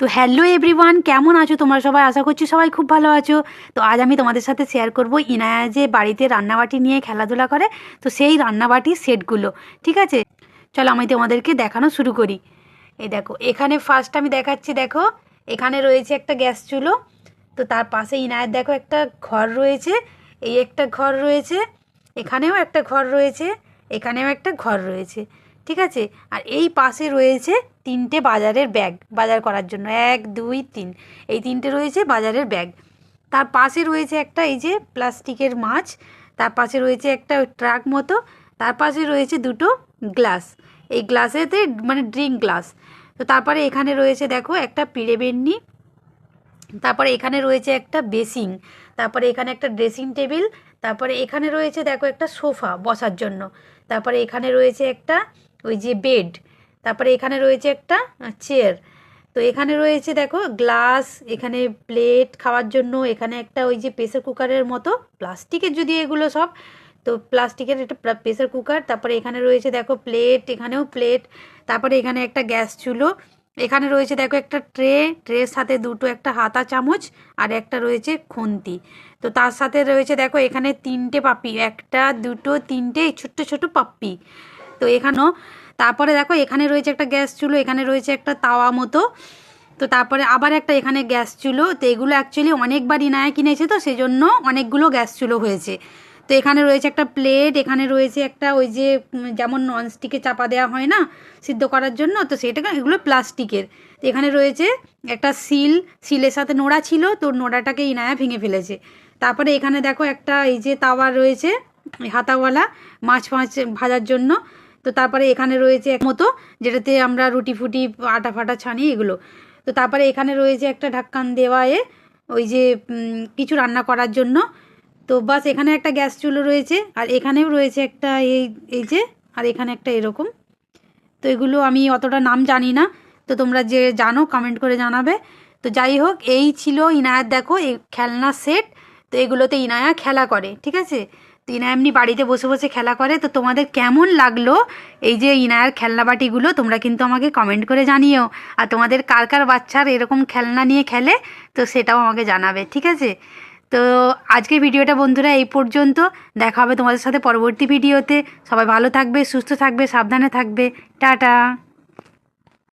তো hello everyone কেমন আছো তোমরা সবাই? আশা করছি সবাই খুব ভালো আছো। তো আজ আমি তোমাদের সাথে শেয়ার করব ইনায়া যে বাড়িতে রান্নাবাটি নিয়ে খেলাধুলা করে, তো সেই রান্নাবাটির সেটগুলো, ঠিক আছে? চলো আমি তোমাদেরকে দেখানো শুরু করি। এই দেখো, এখানে ফার্স্ট আমি দেখাচ্ছি, দেখো, এখানে রয়েছে একটা গ্যাস চুলো, তো তার পাশে ইনায়ের দেখো একটা ঘর রয়েছে, এই একটা ঘর রয়েছে, এখানেও একটা ঘর রয়েছে, এখানেও একটা ঘর রয়েছে। ঠিক আছে? আর এই পাশে রয়েছে তিনটে বাজারের ব্যাগ, বাজার করার জন্য। এক, দুই, তিন। এই তিনটে রয়েছে বাজারের ব্যাগ। তার পাশে রয়েছে একটা এই যে প্লাস্টিকের মাছ, তার পাশে রয়েছে একটা ট্রাক মতো, তার পাশে রয়েছে দুটো গ্লাস। এই গ্লাসেতে মানে ড্রিঙ্ক গ্লাস। তো তারপরে এখানে রয়েছে দেখো একটা পিড়ে বেন্নি, তারপরে এখানে রয়েছে একটা বেসিং তারপরে এখানে একটা ড্রেসিং টেবিল, তারপরে এখানে রয়েছে দেখো একটা সোফা বসার জন্য, তারপরে এখানে রয়েছে একটা ওই যে বেড তারপরে এখানে রয়েছে একটা চেয়ার তো এখানে রয়েছে দেখো গ্লাস এখানে প্লেট খাওয়ার জন্য, এখানে একটা ওই যে প্রেসার কুকারের মতো। প্লাস্টিকের যদি এগুলো সব, তো প্লাস্টিকের একটা প্রেসার কুকার তারপরে এখানে রয়েছে দেখো প্লেট এখানেও প্লেট তারপরে এখানে একটা গ্যাস চুলো। এখানে রয়েছে দেখো একটা ট্রে ট্রের সাথে দুটো একটা হাতা চামচ আর একটা রয়েছে খুন্তি। তো তার সাথে রয়েছে দেখো এখানে তিনটে পাপি একটা, দুটো, তিনটে ছোট্ট ছোট পাপ্পি তো এখানেও, তারপরে দেখো এখানে রয়েছে একটা গ্যাস চুলো, এখানে রয়েছে একটা তাওয়া মতো। তো তারপরে আবার একটা এখানে গ্যাস চুলো। তো এগুলো অ্যাকচুয়ালি অনেকবার ইনায়া কিনেছে তো সেই জন্য অনেকগুলো গ্যাস চুলো হয়েছে। তো এখানে রয়েছে একটা প্লেট, এখানে রয়েছে একটা ওই যে যেমন ননস্টিকে চাপা দেওয়া হয় না, সিদ্ধ করার জন্য, তো সেটা এগুলো প্লাস্টিকের। তো এখানে রয়েছে একটা সিল, সিলের সাথে নোড়া ছিল, তো নোড়াটাকে ইনায়া ভেঙে ফেলেছে। তারপরে এখানে দেখো একটা এই যে তাওয়া রয়েছে, হাতাওয়ালা, মাছ ফাছ ভাজার জন্য। তো তারপরে এখানে রয়েছে এক মতো, যেটাতে আমরা রুটি ফুটি, আটা ফাটা ছানি এগুলো। তো তারপরে এখানে রয়েছে একটা ঢাক্কান দেওয়া এ ওই যে কিছু রান্না করার জন্য। তো বাস এখানে একটা গ্যাস চুলো রয়েছে, আর এখানেও রয়েছে একটা এই এই যে, আর এখানে একটা এরকম। তো এগুলো আমি অতটা নাম জানি না। তো তোমরা যে জানো কমেন্ট করে জানাবে। তো যাই হোক, এই ছিল ইনায়ার দেখো, এই খেলনা সেট তো এগুলোতে ইনায়া খেলা করে, ঠিক আছে? তো ইনায়া এমনি বাড়িতে বসে বসে খেলা করে। তো তোমাদের কেমন লাগল এই যে ইনায়ার খেলনা বাটিগুলো তোমরা কিন্তু আমাকে কমেন্ট করে জানিও। আর তোমাদের কার কার বাচ্চার এরকম খেলনা নিয়ে খেলে, তো সেটাও আমাকে জানাবে, ঠিক আছে? তো আজকের ভিডিওটা বন্ধুরা এই পর্যন্ত। দেখা হবে তোমাদের সাথে পরবর্তী ভিডিওতে। সবাই ভালো থাকবে, সুস্থ থাকবে, সাবধানে থাকবে। টাটা!